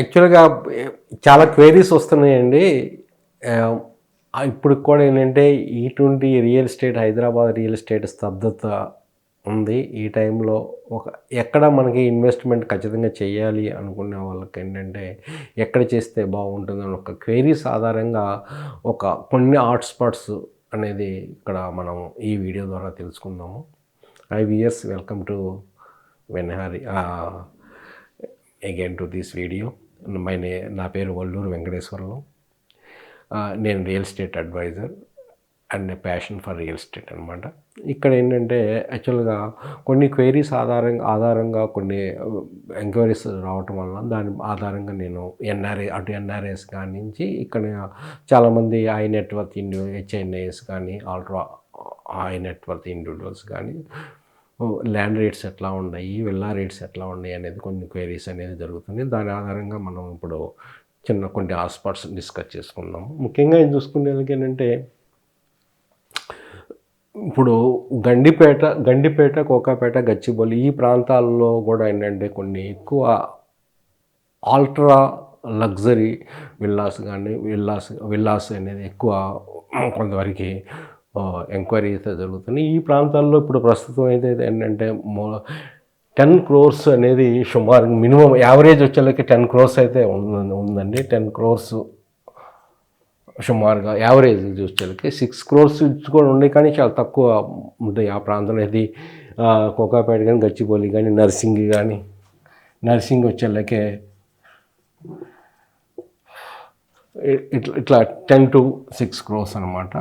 యాక్చువల్గా చాలా క్వైరీస్ వస్తున్నాయండి. ఇప్పుడు కూడా ఏంటంటే ఇటువంటి real estate Hyderabad real estate స్తబ్దత ఉంది. ఈ టైంలో ఒక ఎక్కడ మనకి ఇన్వెస్ట్మెంట్ ఖచ్చితంగా చేయాలి అనుకునే వాళ్ళకి ఏంటంటే ఎక్కడ చేస్తే బాగుంటుందని ఒక క్వైరీస్ ఆధారంగా ఒక కొన్ని హాట్స్పాట్స్ అనేది ఇక్కడ మనం ఈ వీడియో ద్వారా తెలుసుకుందాము. Hi viewers welcome to వెన్హారి again to this video my నే నా పేరు వల్లూరు వెంకటేశ్వరరావు. నేను real estate advisor and passion for real estate అనమాట ఇక్కడ ఏంటంటే యాక్చువల్గా కొన్ని క్వైరీస్ ఆధారంగా ఆధారంగా కొన్ని ఎంక్వైరీస్ రావటం వల్ల దాని ఆధారంగా నేను ఎన్ఆర్ఏ అటు ఎన్ఆర్ఏస్ కానించి ఇక్కడ చాలామంది ఐ నెట్వర్క్ ఇండి హెచ్ఎన్ఏఎస్ కానీ ఆల్ట్రా ఐ నెట్వర్క్ ఇండివిజువల్స్ కానీ ల్యాండ్ రేట్స్ ఎట్లా ఉన్నాయి విల్లా రేట్స్ ఎట్లా ఉన్నాయి అనేది కొన్ని క్వైరీస్ అనేది జరుగుతుంది దాని ఆధారంగా మనం ఇప్పుడు చిన్న కొన్ని హాట్స్పాట్స్ డిస్కస్ చేసుకున్నాము ముఖ్యంగా ఏం చూసుకునేందుకు ఏంటంటే ఇప్పుడు గండిపేట గండిపేట కోకాపేట గచ్చిబౌలి ఈ ప్రాంతాల్లో కూడా ఏంటంటే కొన్ని ఎక్కువ ఆల్ట్రా లగ్జరీ విల్లాస్ కానీ విల్లాస్ విల్లాస్ అనేది ఎక్కువ కొంతవరకు ఎంక్వైరీ అయితే జరుగుతున్నాయి. ఈ ప్రాంతాల్లో ఇప్పుడు ప్రస్తుతం అయితే ఏంటంటే టెన్ క్రోర్స్ అనేది సుమారు మినిమం యావరేజ్ వచ్చేళ్ళకి టెన్ క్రోర్స్ అయితే ఉంది- ఉందండి. టెన్ క్రోర్స్ సుమారుగా యావరేజ్ చూసేలకి సిక్స్ క్రోర్స్ కూడా ఉన్నాయి కానీ చాలా తక్కువ ఉంటాయి ఆ ప్రాంతంలో. ఇది కోకాపేట కానీ గచ్చిబౌలి కానీ నర్సింగ్ కానీ నర్సింగ్ వచ్చేలకే ఇట్లా ఇట్లా టెన్ టు సిక్స్ క్రోర్స్ అనమాట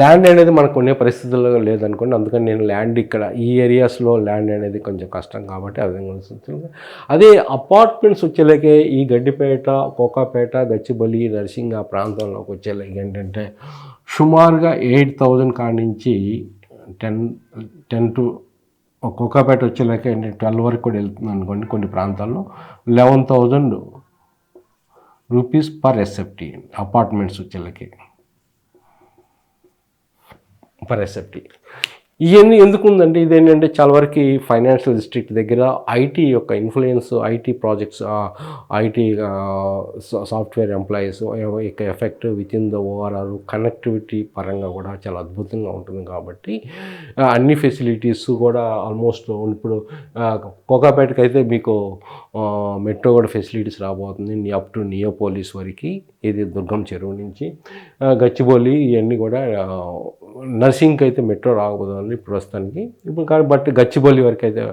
ల్యాండ్ అనేది మనకు కొనే పరిస్థితుల్లో లేదనుకోండి. అందుకని నేను ల్యాండ్ ఇక్కడ ఈ ఏరియాస్లో ల్యాండ్ అనేది కొంచెం కష్టం కాబట్టి ఆ విధంగా అదే అపార్ట్మెంట్స్ వచ్చేలాగే ఈ గడ్డిపేట కోకాపేట గచ్చిబలి నర్సింగ్ ఆ ప్రాంతంలోకి వచ్చేలాగా ఏంటంటే సుమారుగా ఎయిట్ థౌజండ్ కాడి నుంచి టెన్ టెన్ టు కోకాపేట వచ్చేలాకే ఏంటంటే ట్వెల్వ్ వరకు కూడా వెళ్తుంది అనుకోండి కొన్ని ప్రాంతాల్లో. Eleven thousand rupees per SFT apartments వచ్చేలాకి per SFT ఇవన్నీ ఎందుకు ఉందంటే ఇదేంటంటే చాలా వరకు ఫైనాన్షియల్ డిస్ట్రిక్ట్ దగ్గర ఐటీ యొక్క influence IT projects IT software employees యొక్క effect with in the overall connectivity పరంగా కూడా చాలా అద్భుతంగా ఉంటుంది కాబట్టి అన్ని ఫెసిలిటీస్ కూడా ఆల్మోస్ట్ ఇప్పుడు కోకాపేటకి అయితే మీకు మెట్రో కూడా ఫెసిలిటీస్ రాబోతుంది. అప్ టు నియోపోలీస్ వరకు ఇది దుర్గం చెరువు నుంచి గచ్చిబౌలి ఇవన్నీ కూడా నర్సింగ్కి అయితే మెట్రో రాకపోతుంది ప్రస్తుతానికి. ఇప్పుడు కానీ బట్ గచ్చిబౌలి వరకు అయితే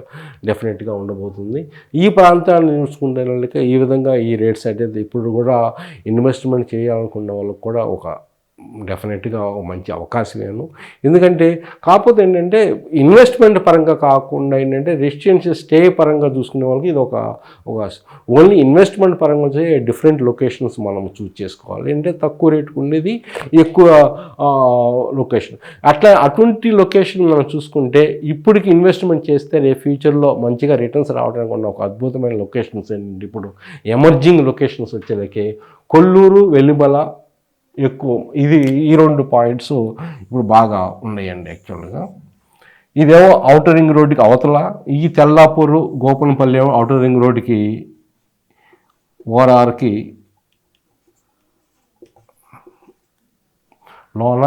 డెఫినెట్గా ఉండబోతుంది. ఈ ప్రాంతాన్ని చూసుకునే వాళ్ళకి ఈ విధంగా ఈ రేట్స్ అయితే ఇప్పుడు కూడా ఇన్వెస్ట్మెంట్ చేయాలనుకున్న వాళ్ళకి కూడా ఒక డెఫినెట్గా ఒక మంచి అవకాశమేను ఎందుకంటే కాకపోతే ఏంటంటే ఇన్వెస్ట్మెంట్ పరంగా కాకుండా ఏంటంటే రెసిడెన్షియల్ స్టే పరంగా చూసుకునే వాళ్ళకి ఇది ఒక అవకాశం ఓన్లీ ఇన్వెస్ట్మెంట్ పరంగా వచ్చే డిఫరెంట్ లొకేషన్స్ మనం చూస్ చేసుకోవాలి. అంటే తక్కువ రేటుకు ఉండేది ఎక్కువ లొకేషన్. అట్లా అటువంటి లొకేషన్ మనం చూసుకుంటే ఇప్పటికి ఇన్వెస్ట్మెంట్ చేస్తే రేపు ఫ్యూచర్లో మంచిగా రిటర్న్స్ రావడానికి ఉన్న ఒక అద్భుతమైన లొకేషన్స్ ఏంటంటే ఇప్పుడు ఎమర్జింగ్ లొకేషన్స్ వచ్చేలకి కొల్లూరు వెల్లిబల ఎక్కువ. ఇది ఈ రెండు పాయింట్స్ ఇప్పుడు బాగా ఉన్నాయండి యాక్చువల్గా ఇదేమో అవుటర్ రింగ్ రోడ్డుకి అవతల ఈ తెల్లాపూరు గోపనపల్లి ఏమో అవుటర్ రింగ్ రోడ్డుకి ఓఆర్ఆర్కి లోన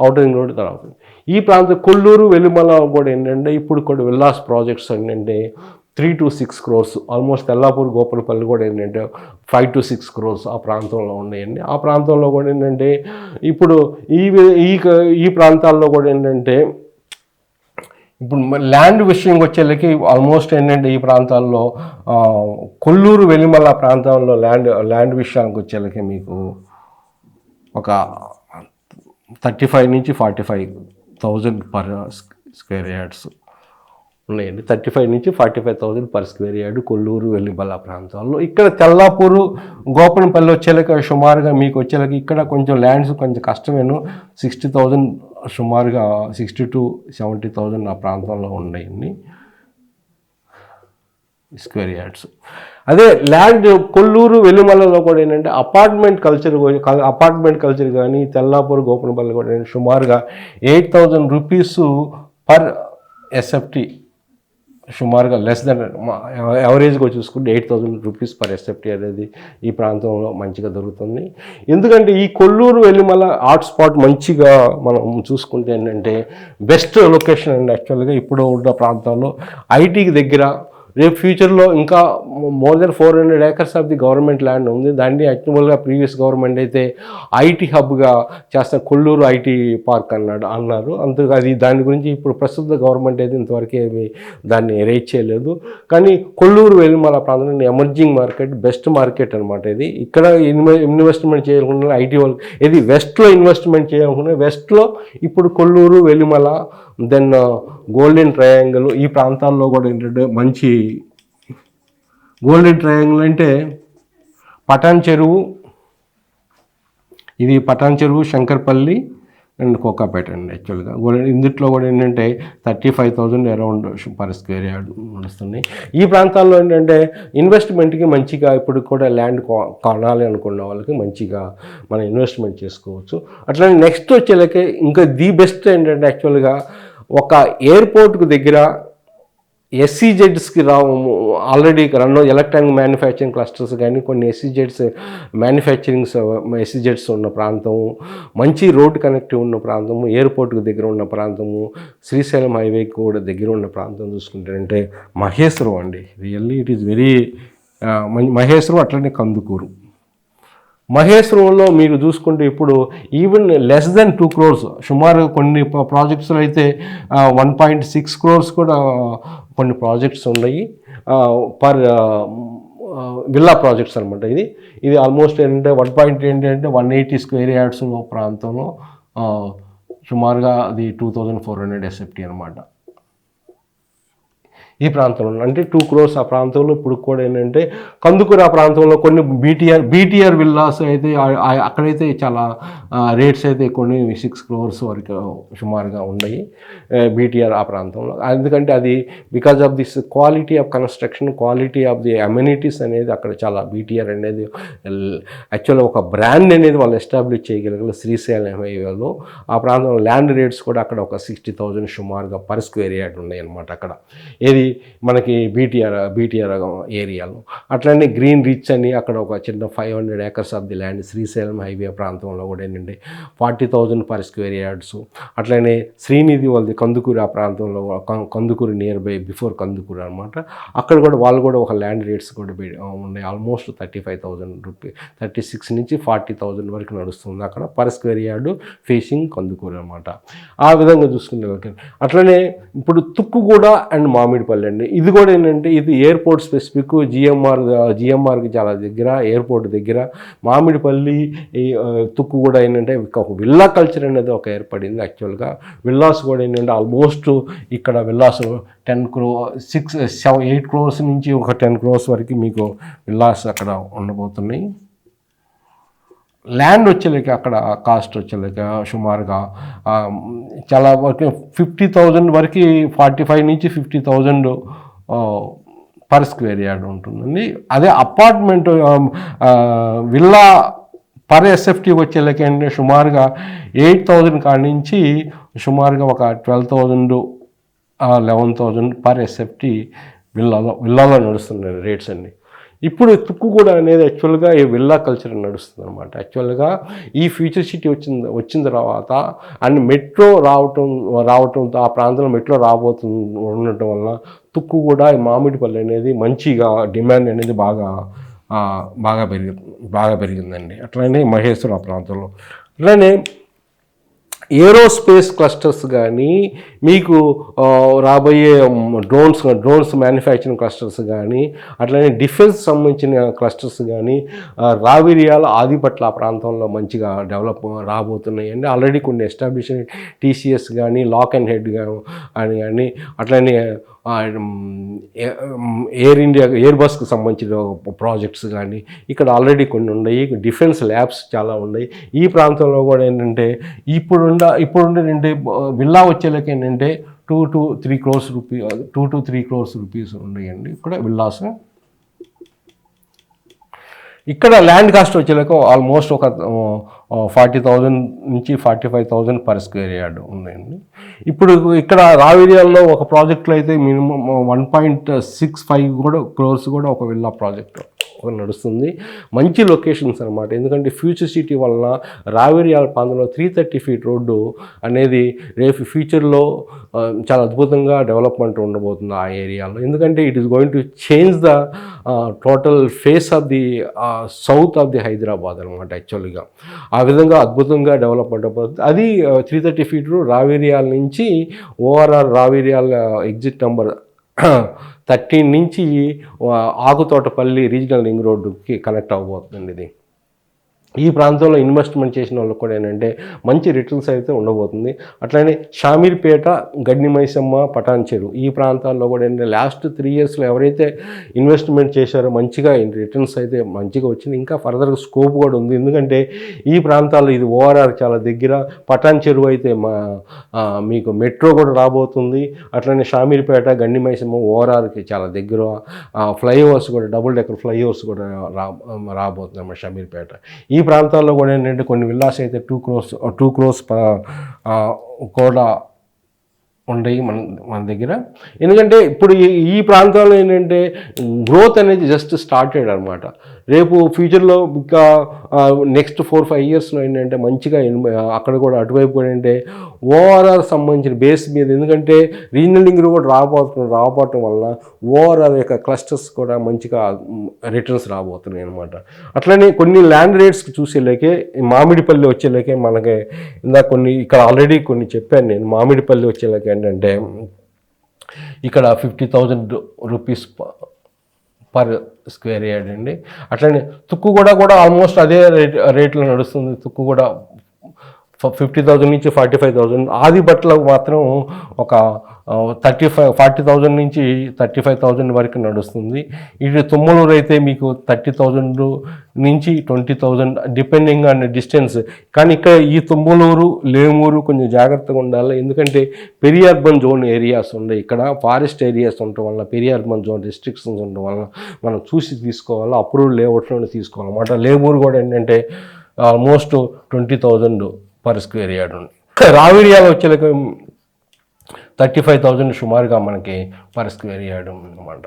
అవుటర్ రింగ్ రోడ్ తర్వాత ఈ ప్రాంతం కొల్లూరు వెలిమల కూడా ఏంటంటే ఇప్పుడు కూడా విల్లాస్ ప్రాజెక్ట్స్ ఏంటంటే three to six crores almost Tellapur Gopanpally కూడా ఏంటంటే ఫైవ్ టు సిక్స్ క్రోర్స్ ఆ ప్రాంతంలో ఉన్నాయండి ఆ ప్రాంతంలో కూడా ఏంటంటే ఇప్పుడు ఈ ఈ ఈ ప్రాంతాల్లో కూడా ఏంటంటే ఇప్పుడు ల్యాండ్ విషయం వచ్చేళ్ళకి ఆల్మోస్ట్ ఏంటంటే ఈ ప్రాంతాల్లో కొల్లూరు వెలిమల ప్రాంతంలో ల్యాండ్ ల్యాండ్ విషయానికి వచ్చేళ్ళకి మీకు ఒక థర్టీ ఫైవ్ నుంచి forty five thousand per square yards ఉన్నాయండి. థర్టీ ఫైవ్ నుంచి forty five thousand per square yard Kollur Velimala ప్రాంతాల్లో. ఇక్కడ తెల్లాపూరు గోపనపల్లి వచ్చేలకి సుమారుగా మీకు వచ్చేలకి ఇక్కడ కొంచెం ల్యాండ్స్ కొంచెం కష్టమేను. సిక్స్టీ థౌజండ్ సుమారుగా సిక్స్టీ టు సెవెంటీ థౌజండ్ ఆ ప్రాంతంలో ఉన్నాయండి. Square yards. అదే ల్యాండ్ కొల్లూరు వెల్లిమల్లలో కూడా ఏంటంటే అపార్ట్మెంట్ కల్చర్ అపార్ట్మెంట్ కల్చర్ కానీ తెల్లాపూర్ గోపనపల్లి కూడా సుమారుగా eight thousand rupees per SFT సుమారుగా లెస్ దెన్ యావరేజ్గా చూసుకుంటే eight thousand rupees per SFT అనేది ఈ ప్రాంతంలో మంచిగా దొరుకుతుంది. ఎందుకంటే ఈ కొల్లూరు వెల్లిమల హాట్ స్పాట్ మంచిగా మనం చూసుకుంటే ఏంటంటే బెస్ట్ లొకేషన్ అండి యాక్చువల్గా ఇప్పుడు ఉన్న ప్రాంతంలో ఐటీకి దగ్గర రేపు ఫ్యూచర్లో ఇంకా more than four hundred acres of the government land ఉంది. దాన్ని యాక్చువల్గా ప్రీవియస్ గవర్నమెంట్ అయితే ఐటీ హబ్గా చేస్తున్న కొల్లూరు ఐటీ పార్క్ అన్నాడు అన్నారు. అంతగా అది దాని గురించి ఇప్పుడు ప్రస్తుత గవర్నమెంట్ అయితే ఇంతవరకు ఏమి దాన్ని రేట్ చేయలేదు. కానీ కొల్లూరు వెల్లిమల ప్రాంతం ఎమర్జింగ్ మార్కెట్ బెస్ట్ మార్కెట్ అనమాట ఇది. ఇక్కడ ఇన్వెస్ట్మెంట్ చేయాలనుకున్న ఐటీ వాళ్ళు ఇది వెస్ట్లో ఇన్వెస్ట్మెంట్ చేయాలనుకున్న వెస్ట్లో ఇప్పుడు Kollur Velimala then golden triangle ఈ ప్రాంతాల్లో కూడా ఏంటంటే మంచి గోల్డెన్ ట్రయాంగిల్ అంటే పటాన్ చెరువు. ఇది పటాన్ చెరువు శంకర్పల్లి అండ్ కోకాపేట అండి యాక్చువల్గా. గోల్డెన్ ఇందుట్లో కూడా ఏంటంటే thirty five thousand around per square yard నడుస్తుంది ఈ ప్రాంతాల్లో ఏంటంటే ఇన్వెస్ట్మెంట్కి మంచిగా ఇప్పుడు కూడా ల్యాండ్ కొ- కొనాలి అనుకున్న వాళ్ళకి మంచిగా మనం ఇన్వెస్ట్మెంట్ చేసుకోవచ్చు. అట్లానే నెక్స్ట్ వచ్చేలకే ఇంకా ది బెస్ట్ ఏంటంటే యాక్చువల్గా ఒక ఎయిర్పోర్ట్కు దగ్గర ఎస్సీజెడ్స్కి రా already run electronic manufacturing clusters కానీ కొన్ని ఎస్సీజెడ్స్ మ్యానుఫ్యాక్చరింగ్స్ ఎస్సీజెడ్స్ ఉన్న ప్రాంతము మంచి రోడ్ కనెక్టివ్ ఉన్న ప్రాంతము ఎయిర్పోర్ట్కి దగ్గర ఉన్న ప్రాంతము శ్రీశైలం హైవేకి కూడా దగ్గర ఉన్న ప్రాంతం చూసుకుంటారంటే మహేశ్వరం అండి. Really it is very Maheshwaram అట్లనే కందుకూరు. మహేశ్వరంలో మీరు చూసుకుంటే ఇప్పుడు even less than two crores సుమారు కొన్ని ప్రాజెక్ట్స్లో అయితే వన్ పాయింట్ సిక్స్ క్రోర్స్ కూడా కొన్ని ప్రాజెక్ట్స్ ఉన్నాయి. పర్ విల్లా ప్రాజెక్ట్స్ అనమాట ఇది. ఇది ఆల్మోస్ట్ ఏంటంటే వన్ పాయింట్ ఏంటంటే వన్ ఎయిటీ స్క్వేర్ యార్డ్స్ ప్రాంతంలో సుమారుగా అది two thousand four hundred SFT అనమాట ఈ ప్రాంతంలో అంటే టూ క్రోర్స్ ఆ ప్రాంతంలో ఇప్పుడు కూడా ఏంటంటే కందుకూరు ఆ ప్రాంతంలో కొన్ని బీటీఆర్ బీటీఆర్ విల్లాస్ అయితే అక్కడైతే చాలా రేట్స్ అయితే కొన్ని సిక్స్ క్రోర్స్ వరకు సుమారుగా ఉన్నాయి బీటీఆర్ ఆ ప్రాంతంలో. ఎందుకంటే అది because of this quality of construction quality of the amenities అనేది అక్కడ చాలా బీటీఆర్ అనేది యాక్చువల్గా ఒక బ్రాండ్ అనేది వాళ్ళు ఎస్టాబ్లిష్ చేయగలిగారు శ్రీశైలం హైవేలో. ఆ ప్రాంతంలో ల్యాండ్ రేట్స్ కూడా అక్కడ ఒక సిక్స్టీ థౌజండ్ సుమారుగా పర్ స్క్వేర్ యార్డ్ ఉన్నాయి అనమాట అక్కడ. ఏది మనకి బీటీఆర్ బీటీఆర్ ఏరియాలో. అట్లనే గ్రీన్ రిచ్ అని అక్కడ ఒక చిన్న five hundred acres of the land Srisailam highway ప్రాంతంలో కూడా ఏంటంటే forty thousand per square yards అట్లనే శ్రీనిధి వాళ్ళది కందుకూరు ఆ ప్రాంతంలో Kandukur near by before Kandukur అనమాట అక్కడ కూడా వాళ్ళు కూడా ఒక ల్యాండ్ రేట్స్ కూడా ఉన్నాయి almost thirty five thousand rupee thirty six నుంచి ఫార్టీ థౌజండ్ వరకు నడుస్తుంది అక్కడ per square yard facing Kandukur అనమాట ఆ విధంగా చూసుకుంటే అట్లనే ఇప్పుడు తుక్కుగూడ అండ్ మామిడిపల్లి అండి ఇది కూడా ఏంటంటే ఇది ఎయిర్పోర్ట్ స్పెసిఫిక్ జిఎంఆర్ జిఎంఆర్కి చాలా దగ్గర ఎయిర్పోర్ట్ దగ్గర. మామిడిపల్లి ఈ, తుక్కు కూడా ఏంటంటే ఒక విల్లా కల్చర్ అనేది ఒక ఏర్పడింది యాక్చువల్గా. విల్లాస్ కూడా ఏంటంటే ఆల్మోస్ట్ ఇక్కడ villas ten crore six seven eight crores నుంచి ఒక టెన్ క్రోర్స్ వరకు మీకు విల్లాస్ అక్కడ ఉండబోతున్నాయి. ల్యాండ్ వచ్చేలేక అక్కడ కాస్ట్ వచ్చేలేక సుమారుగా చాలా వరకు ఫిఫ్టీ థౌజండ్ వరకు ఫార్టీ ఫైవ్ నుంచి fifty thousand per square yard ఉంటుందండి. అదే అపార్ట్మెంట్ విల్లా పర్ ఎస్ఎఫ్టీ వచ్చేలేక ఏంటంటే సుమారుగా ఎయిట్ థౌజండ్ కాడి నుంచి సుమారుగా ఒక twelve thousand eleven thousand per SFT విల్లాలో విల్లాలో నడుస్తున్నాయి రేట్స్ అన్నీ. ఇప్పుడు తుక్కు కూడా అనేది యాక్చువల్గా ఈ విల్లా కల్చర్ నడుస్తుంది అనమాట యాక్చువల్గా ఈ ఫ్యూచర్ సిటీ వచ్చిన వచ్చిన తర్వాత అండ్ మెట్రో రావటం రావటంతో ఆ ప్రాంతంలో మెట్రో రాబోతుంది ఉండటం వల్ల తుక్కుగూడ ఈ మామిడిపల్లి అనేది మంచిగా డిమాండ్ అనేది బాగా బాగా పెరిగి బాగా పెరిగిందండి. అట్లనే మహేశ్వరం ఆ ప్రాంతంలో. అట్లనే ఏరోస్పేస్ క్లస్టర్స్ కానీ మీకు రాబోయే డ్రోన్స్ డ్రోన్స్ మ్యానుఫ్యాక్చరింగ్ క్లస్టర్స్ కానీ అట్లనే డిఫెన్స్ సంబంధించిన క్లస్టర్స్ కానీ ఆ, రావిరియాల ఆదిపట్ల ప్రాంతంలో మంచిగా డెవలప్ రాబోతున్నాయి. అండి ఆల్రెడీ కొన్ని ఎస్టాబ్లిష్ టీసీఎస్ కానీ లాక్ అండ్ హెడ్ అని కానీ అట్లనే ఎయిర్ ఇండియా ఎయిర్ బస్కి సంబంధించిన ప్రాజెక్ట్స్ కానీ ఇక్కడ ఆల్రెడీ కొన్ని ఉన్నాయి. డిఫెన్స్ ల్యాబ్స్ చాలా ఉన్నాయి. ఈ ప్రాంతంలో కూడా ఏంటంటే ఇప్పుడున్న ఇప్పుడుండే ఏంటంటే విల్లా వచ్చేలకి ఏంటంటే two to three crores rupee two to three crores rupees ఉన్నాయండి. ఇక్కడ విల్లాస్ ఇక్కడ ల్యాండ్ కాస్ట్ వచ్చేలాక ఆల్మోస్ట్ ఒక ఫార్టీ థౌజండ్ నుంచి forty five thousand per square yard ఉన్నాయండి. ఇప్పుడు ఇక్కడ రావిరియాల్లో ఒక ప్రాజెక్ట్లో అయితే minimum one point six five కూడా క్రోర్స్ కూడా ఒక విల్లా ప్రాజెక్ట్. నడుస్తుంది. మంచి లొకేషన్స్ అనమాట ఎందుకంటే ఫ్యూచర్ సిటీ వలన రావేరియాల ప్రాంతంలో త్రీ థర్టీ ఫీట్ రోడ్డు అనేది రేపు ఫ్యూచర్లో చాలా అద్భుతంగా డెవలప్మెంట్ ఉండబోతుంది ఆ ఏరియాలో. ఎందుకంటే it is going to change the total face of the south of the Hyderabad అనమాట యాక్చువల్గా ఆ విధంగా అద్భుతంగా డెవలప్మెంట్ అయిపోతుంది అది త్రీ థర్టీ ఫీట్ రావేరియాల నుంచి ORR Raviryala exit number thirteen నుంచి ఆకుతోటపల్లి రీజనల్ రింగ్ రోడ్డుకి కనెక్ట్ అవ్వబోతుంది ఇది. ఈ ప్రాంతంలో ఇన్వెస్ట్మెంట్ చేసిన వాళ్ళకి కూడా ఏంటంటే మంచి రిటర్న్స్ అయితే ఉండబోతుంది. అట్లనే షామీర్పేట గడ్డి మైసమ్మ పటాన్ చెరువు ఈ ప్రాంతాల్లో కూడా ఏంటంటే లాస్ట్ త్రీ ఇయర్స్లో ఎవరైతే ఇన్వెస్ట్మెంట్ చేశారో మంచిగా రిటర్న్స్ అయితే మంచిగా వచ్చింది. ఇంకా ఫర్దర్గా స్కోప్ కూడా ఉంది. ఎందుకంటే ఈ ప్రాంతాల్లో ఇది ఓఆర్ఆర్ చాలా దగ్గర. పటాన్ చెరువు అయితే మా మీకు మెట్రో కూడా రాబోతుంది. అట్లనే షామీర్పేట గండి మైసమ్మ ఓఆర్ఆర్కి చాలా దగ్గర. ఫ్లైఓవర్స్ కూడా డబుల్ డెక్కర్ ఫ్లైఓవర్స్ కూడా రా రాబోతుంది అన్నమాట షామీర్పేట. ఈ ప్రాంతాల్లో కూడా ఏంటంటే కొన్ని విల్లాస్ అయితే టూ క్రోస్ టూ క్రోస్ కూడా ఉండయి మన మన దగ్గర. ఎందుకంటే ఇప్పుడు ఈ ప్రాంతంలో ప్రాంతాల్లో ఏంటంటే గ్రోత్ అనేది జస్ట్ స్టార్టెడ్ అనమాట రేపు ఫ్యూచర్లో ఇంకా నెక్స్ట్ ఫోర్ ఫైవ్ ఇయర్స్లో ఏంటంటే మంచిగా ఇన్- అక్కడ కూడా అటువైపు కూడా ఏంటంటే ఓఆర్ఆర్ సంబంధించిన బేస్ మీద ఎందుకంటే రీజనల్ కూడా రాబోతున్న రాబోవటం వల్ల ఓఆర్ఆర్ యొక్క క్లస్టర్స్ కూడా మంచిగా రిటర్న్స్ రాబోతున్నాయి అనమాట అట్లనే కొన్ని ల్యాండ్ రేట్స్ చూసేలాకే మామిడిపల్లి వచ్చేలాకే మనకి ఇందాక కొన్ని ఇక్కడ ఆల్రెడీ కొన్ని చెప్పాను నేను. మామిడిపల్లి వచ్చేలాగా ఏంటంటే ఇక్కడ fifty thousand rupees per square yard అండి. అట్లనే తుక్కు కూడా కూడా ఆల్మోస్ట్ అదే రేట్ రేట్లో నడుస్తుంది. తుక్కు కూడా ఫిఫ్టీ థౌజండ్ నుంచి ఫార్టీ ఫైవ్ థౌజండ్. ఆది బట్టలకు మాత్రం ఒక థర్టీ ఫైవ్ ఫార్టీ థౌజండ్ నుంచి థర్టీ ఫైవ్ థౌజండ్ వరకు నడుస్తుంది. ఇటు తుమ్మలూరు అయితే మీకు థర్టీ థౌజండ్ నుంచి twenty thousand depending on distance కానీ ఇక్కడ ఈ తుమ్మలూరు లేమూరు కొంచెం జాగ్రత్తగా ఉండాలి. ఎందుకంటే పెరి అర్బన్ జోన్ ఏరియాస్ ఉన్నాయి. ఇక్కడ ఫారెస్ట్ ఏరియాస్ ఉండటం వల్ల పెరి అర్బన్ జోన్ రిస్ట్రిక్షన్స్ ఉండడం వల్ల మనం చూసి తీసుకోవాలి అప్రూవ్ లేఅవుట్లోనే తీసుకోవాలి. అన్నమాట లేమూరు కూడా ఏంటంటే almost twenty thousand per square yard ఉంది. రావిడియాలో వచ్చేలకి థర్టీ ఫైవ్ థౌజండ్ సుమారుగా మనకి పర్ స్క్వేర్ యార్డ్ అనమాట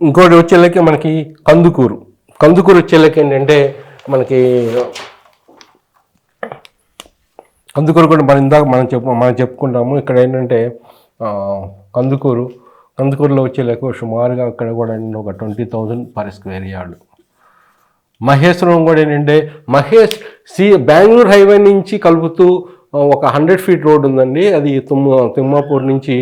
ఇంకోటి వచ్చేళ్ళకి మనకి కందుకూరు. కందుకూరు వచ్చేళ్ళకి ఏంటంటే మనకి కందుకూరు కూడా మనం ఇందాక మనం చెప్పు మనం చెప్పుకుంటాము. ఇక్కడ ఏంటంటే కందుకూరు. కందుకూరులో వచ్చేలేక సుమారుగా అక్కడ కూడా ఒక twenty thousand per square yard Maheshwaram కూడా ఏంటంటే మహేష్ సి బెంగళూరు హైవే నుంచి కలుపుతూ ఒక హండ్రెడ్ ఫీట్ రోడ్ ఉందండి. అది తుమ్మ తిమ్మాపూర్ నుంచి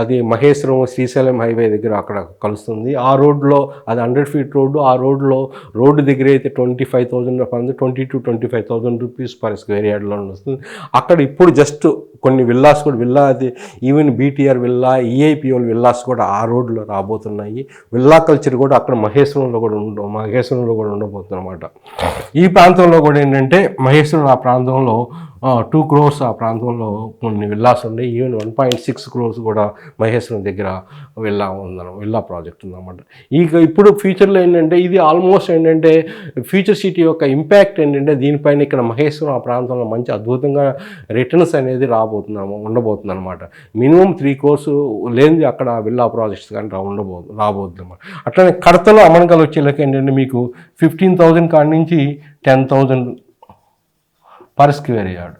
అది మహేశ్వరం శ్రీశైలం హైవే దగ్గర అక్కడ కలుస్తుంది. ఆ రోడ్లో అది హండ్రెడ్ ఫీట్ రోడ్డు. ఆ రోడ్లో రోడ్డు దగ్గర అయితే twenty five thousand twenty two twenty five thousand rupees per square యార్డ్లో వస్తుంది. అక్కడ ఇప్పుడు జస్ట్ కొన్ని విల్లాస్ కూడా విల్లా అది ఈవెన్ బీటీఆర్ విల్లా ఈఐపిఓల్ విల్లాస్ కూడా ఆ రోడ్లో రాబోతున్నాయి. విల్లా కల్చర్ కూడా అక్కడ మహేశ్వరంలో కూడా ఉండ మహేశ్వరంలో కూడా ఉండబోతుంది అనమాట ఈ ప్రాంతంలో కూడా ఏంటంటే మహేశ్వరం ఆ ప్రాంతంలో టూ క్రోర్స్ ఆ ప్రాంతంలో కొన్ని విల్లాస్ ఉన్నాయి even one point six crores కూడా మహేశ్వరం దగ్గర విల్లా ఉందన్న విల్లా ప్రాజెక్ట్ ఉందన్నమాట. ఇక ఇప్పుడు ఫ్యూచర్లో ఏంటంటే ఇది ఆల్మోస్ట్ ఏంటంటే ఫ్యూచర్ సిటీ యొక్క ఇంపాక్ట్ ఏంటంటే దీనిపైన ఇక్కడ మహేశ్వరం ఆ ప్రాంతంలో మంచి అద్భుతంగా రిటర్న్స్ అనేది రాబోతున్నాము ఉండబోతుంది అనమాట మినిమం త్రీ క్రోర్స్ లేనిది అక్కడ విల్లా ప్రాజెక్ట్స్ కానీ రా ఉండబో రాబోతుంది అనమాట అట్లనే కడతలో అమనకలు వచ్చేలాక ఏంటంటే మీకు ఫిఫ్టీన్ థౌజండ్ కాడి నుంచి ten thousand per square yard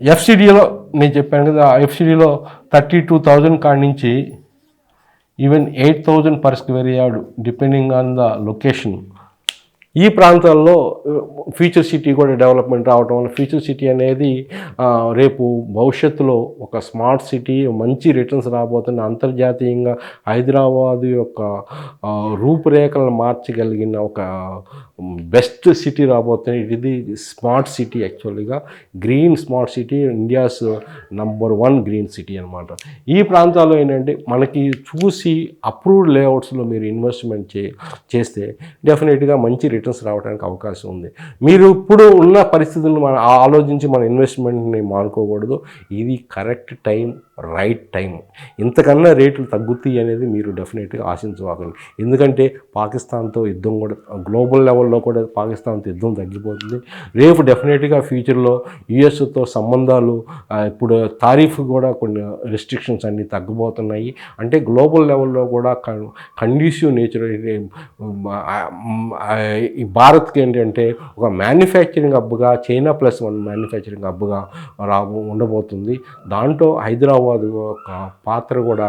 ఎఫ్సిడిలో నేను చెప్పాను కదా ఎఫ్సిడిలో థర్టీ టూ థౌజండ్ కాడి నుంచి even eight thousand per square yard depending on the location. ఈ ప్రాంతాల్లో uh, ఫ్యూచర్ సిటీ కూడా డెవలప్మెంట్ రావడం వల్ల ఫ్యూచర్ సిటీ అనేది రేపు భవిష్యత్తులో ఒక స్మార్ట్ సిటీ మంచి రిటర్న్స్ రాబోతున్న అంతర్జాతీయంగా హైదరాబాద్ యొక్క రూపురేఖలను మార్చగలిగిన ఒక బెస్ట్ సిటీ రాబోతుంది ఇది స్మార్ట్ సిటీ యాక్చువల్గా. Green smart city India's number one green city అనమాట ఈ ప్రాంతాల్లో ఏంటంటే మనకి చూసి అప్రూవ్డ్ లేఅవుట్స్లో మీరు ఇన్వెస్ట్మెంట్ చే చేస్తే డెఫినెట్గా మంచి రిటర్న్స్ రావడానికి అవకాశం ఉంది. మీరు ఇప్పుడు ఉన్న పరిస్థితులను మనం ఆలోచించి మన ఇన్వెస్ట్మెంట్ని మానుకోకూడదు. ఇది కరెక్ట్ టైం రైట్ టైం ఇంతకన్నా రేట్లు తగ్గుతాయి అనేది మీరు డెఫినెట్గా ఆశించవాకండి. ఎందుకంటే పాకిస్తాన్తో యుద్ధం కూడా గ్లోబల్ లెవెల్లో కూడా పాకిస్తాన్తో యుద్ధం తగ్గిపోతుంది. రేపు డెఫినెట్గా ఫ్యూచర్లో యుఎస్తో సంబంధాలు ఇప్పుడు తారీఫ్ కూడా కొన్ని రెస్ట్రిక్షన్స్ అన్నీ తగ్గిపోతున్నాయి. అంటే గ్లోబల్ లెవెల్లో కూడా కండ్యూసివ్ నేచర్ ఈ భారత్కి ఏంటంటే ఒక మ్యానుఫ్యాక్చరింగ్ హబ్గా చైనా ప్లస్ వన్ మ్యానుఫ్యాక్చరింగ్ హబ్గా రా ఉండబోతుంది. దాంట్లో హైదరాబాద్ ఒక పాత్ర కూడా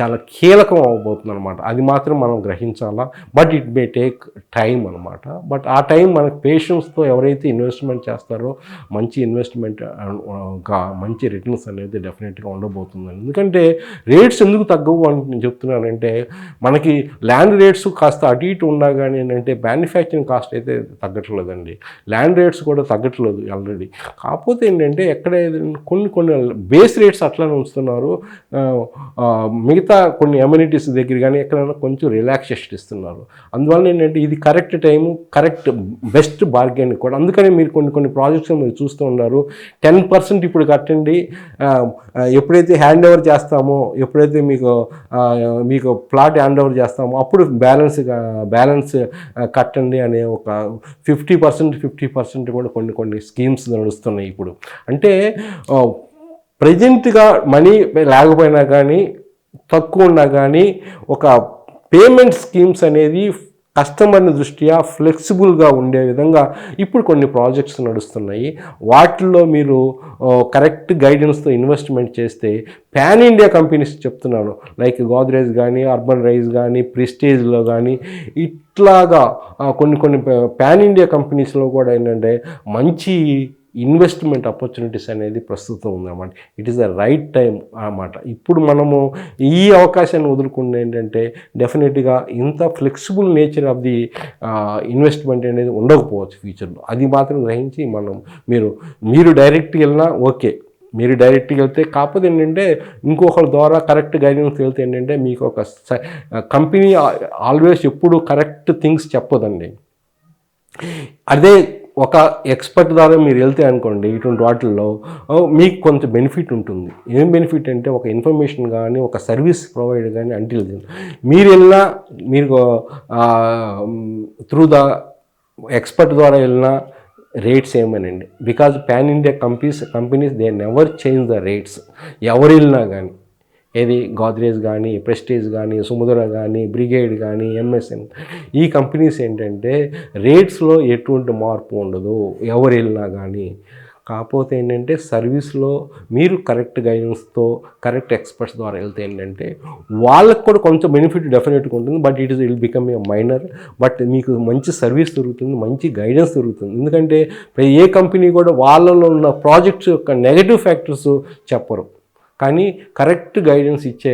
చాలా కీలకం అవబోతుంది అనమాట అది మాత్రం మనం గ్రహించాలా? But it may take time అనమాట బట్ ఆ టైం మనకు పేషెన్స్తో ఎవరైతే ఇన్వెస్ట్మెంట్ చేస్తారో మంచి ఇన్వెస్ట్మెంట్ మంచి రిటర్న్స్ అనేది డెఫినెట్గా ఉండబోతుంది ఎందుకంటే రేట్స్ ఎందుకు తగ్గవు అని నేను చెప్తున్నానంటే మనకి ల్యాండ్ రేట్స్ కాస్త అటు ఇటు ఉన్నా కానీ ఏంటంటే మ్యానుఫ్యాక్చరింగ్ కాస్ట్ అయితే తగ్గట్లేదండి. ల్యాండ్ రేట్స్ కూడా తగ్గట్లేదు ఆల్రెడీ కాకపోతే ఏంటంటే ఎక్కడ కొన్ని కొన్ని బేస్ రేట్స్ అట్లా ఉంచుతున్నారు ఆ, మిగతా కొన్ని అమ్యూనిటీస్ దగ్గర కానీ ఎక్కడైనా కొంచెం రిలాక్సేషన్ ఇస్తున్నారు. అందువల్ల ఏంటంటే ఇది correct time correct best bargain కూడా. అందుకనే మీరు కొన్ని కొన్ని ప్రాజెక్ట్స్ మీరు చూస్తూ ఉన్నారు. టెన్ పర్సెంట్ ఇప్పుడు కట్టండి. ఎప్పుడైతే హ్యాండ్ ఓవర్ చేస్తామో ఎప్పుడైతే మీకు మీకు ప్లాట్ హ్యాండ్ ఓవర్ చేస్తామో అప్పుడు బ్యాలెన్స్ బ్యాలెన్స్ కట్టండి అనే ఒక ఫిఫ్టీ పర్సెంట్ ఫిఫ్టీ పర్సెంట్ కూడా కొన్ని కొన్ని స్కీమ్స్ నడుస్తున్నాయి ఇప్పుడు. అంటే ప్రజెంట్గా మనీ లేకపోయినా కానీ తక్కువ ఉన్నా కానీ ఒక పేమెంట్ స్కీమ్స్ అనేది కస్టమర్ని దృష్ట్యా ఫ్లెక్సిబుల్గా ఉండే విధంగా ఇప్పుడు కొన్ని ప్రాజెక్ట్స్ నడుస్తున్నాయి. వాటిల్లో మీరు కరెక్ట్ గైడెన్స్తో ఇన్వెస్ట్మెంట్ చేస్తే పాన్ ఇండియా కంపెనీస్ చెప్తున్నాను. లైక్ గోద్రేజ్ కానీ అర్బన్ రైజ్ కానీ ప్రిస్టేజ్లో కానీ ఇట్లాగా కొన్ని కొన్ని పాన్ ఇండియా కంపెనీస్లో కూడా ఏంటంటే మంచి ఇన్వెస్ట్మెంట్ ఆపర్చునిటీస్ అనేది ప్రస్తుతం ఉందన్నమాట. It is the right time అన్నమాట. ఇప్పుడు మనము ఈ అవకాశాన్ని వదులుకుండా ఏంటంటే డెఫినెట్గా ఇంత flexible nature of the investment అనేది ఉండకపోవచ్చు ఫ్యూచర్లో అది మాత్రం గ్రహించి మనం మీరు మీరు డైరెక్ట్గా వెళ్ళినా ఓకే మీరు డైరెక్ట్గా వెళ్తే కాకపోతే ఏంటంటే ఇంకొకరి ద్వారా కరెక్ట్ గైడెన్స్ వెళ్తే ఏంటంటే మీకు ఒక కంపెనీ ఆల్వేస్ ఎప్పుడు కరెక్ట్ థింగ్స్ చెప్పదండి. అదే ఒక ఎక్స్పర్ట్ ద్వారా మీరు వెళ్తే అనుకోండి ఇటువంటి వాటిల్లో మీకు కొంత బెనిఫిట్ ఉంటుంది. ఏం బెనిఫిట్ అంటే ఒక ఇన్ఫర్మేషన్ కానీ ఒక సర్వీస్ ప్రొవైడ్ కానీ అంటిల్ మీరు వెళ్ళినా మీరు త్రూ ద ఎక్స్పర్ట్ ద్వారా వెళ్ళినా రేట్స్ ఏమనండి. Because pan India companies companies they never change the rates ఎవరు వెళ్ళినా కానీ ఏది? గోద్రేజ్ కానీ ప్రెస్టేజ్ కానీ సుముద్ర కానీ బ్రిగేడ్ కానీ ఎంఎస్ఎన్ ఈ కంపెనీస్ ఏంటంటే రేట్స్లో ఎటువంటి మార్పు ఉండదు ఎవరు వెళ్ళినా కానీ. కాకపోతే ఏంటంటే సర్వీస్లో మీరు కరెక్ట్ గైడెన్స్తో కరెక్ట్ ఎక్స్పర్ట్స్ ద్వారా వెళ్తే ఏంటంటే వాళ్ళకి కూడా కొంచెం బెనిఫిట్ డెఫినెట్గా ఉంటుంది but it is will become a minor. But మీకు మంచి సర్వీస్ దొరుకుతుంది మంచి గైడెన్స్ దొరుకుతుంది. ఎందుకంటే ఏ కంపెనీ కూడా వాళ్ళలో ఉన్న ప్రాజెక్ట్స్ యొక్క నెగటివ్ ఫ్యాక్టర్స్ చెప్పరు. కానీ కరెక్ట్ గైడెన్స్ ఇచ్చే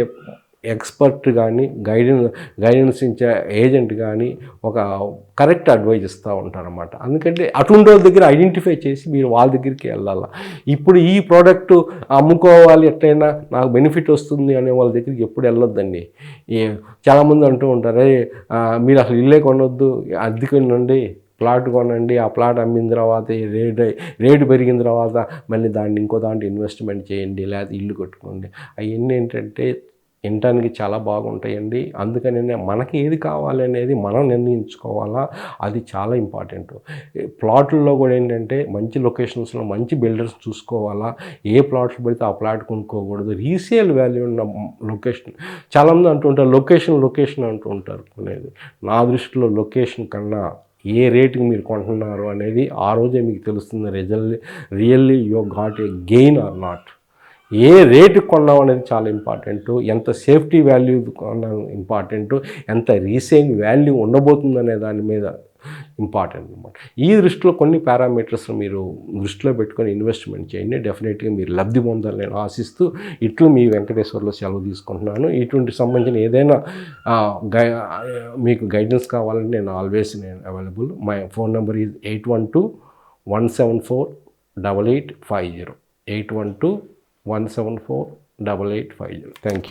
ఎక్స్పర్ట్ కానీ గైడెన్స్ గైడెన్స్ ఇచ్చే ఏజెంట్ కానీ ఒక కరెక్ట్ అడ్వైజ్ ఇస్తూ ఉంటారన్నమాట. అందుకంటే అటువంటి వాళ్ళ దగ్గర ఐడెంటిఫై చేసి మీరు వాళ్ళ దగ్గరికి వెళ్ళాలి. ఇప్పుడు ఈ ప్రోడక్ట్ అమ్ముకోవాలి ఎట్లయినా నాకు బెనిఫిట్ వస్తుంది అనే వాళ్ళ దగ్గరికి ఎప్పుడు వెళ్ళొద్దండి. చాలామంది అంటూ ఉంటారు మీరు అసలు ఇల్లే కొనొద్దు అద్దెకి నుండి ప్లాట్ కొనండి ఆ ప్లాట్ అమ్మిన తర్వాత ఈ రేట్ రేటు పెరిగిన తర్వాత మళ్ళీ దాన్ని ఇంకో దాంట్లో ఇన్వెస్ట్మెంట్ చేయండి లేకపోతే ఇల్లు కట్టుకోండి. అవన్నీ ఏంటంటే వినటానికి చాలా బాగుంటాయండి. అందుకని మనకి ఏది కావాలి అనేది మనం నిర్ణయించుకోవాలా? అది చాలా ఇంపార్టెంట్. ప్లాట్లలో కూడా ఏంటంటే మంచి లొకేషన్స్లో మంచి బిల్డర్స్ చూసుకోవాలా? ఏ ప్లాట్స్ పెడితే ఆ ప్లాట్ కొనుక్కోకూడదు? రీసేల్ వాల్యూ ఉన్న లొకేషన్ చాలామంది అంటుంటారు లొకేషన్ లొకేషన్ అంటూ ఉంటారు కొనేది నా దృష్టిలో లొకేషన్ కన్నా ఏ రేటుకి మీరు కొంటున్నారు అనేది ఆ రోజే మీకు తెలుస్తుంది result really you got a gain or not. A rate కొన్నాం అనేది చాలా ఇంపార్టెంట్. ఎంత సేఫ్టీ వాల్యూ కొన్నాం ఇంపార్టెంట్. ఎంత రీసేల్ వాల్యూ ఉండబోతుంది అనే దాని మీద ఇంపార్టెంట్ అనమాట ఈ దృష్టిలో కొన్ని పారామీటర్స్ మీరు దృష్టిలో పెట్టుకొని ఇన్వెస్ట్మెంట్ చేయండి. డెఫినెట్గా మీరు లబ్ధి పొందాలని నేను ఆశిస్తూ ఇట్లు మీ వెంకటేశ్వర్లో సెలవు తీసుకుంటున్నాను. ఇటువంటి సంబంధించిన ఏదైనా గై మీకు గైడెన్స్ కావాలంటే నేను ఆల్వేస్ నేను available. My phone number is eight one two one seven four double eight five zero. Eight one two one seven four double eight five zero thank you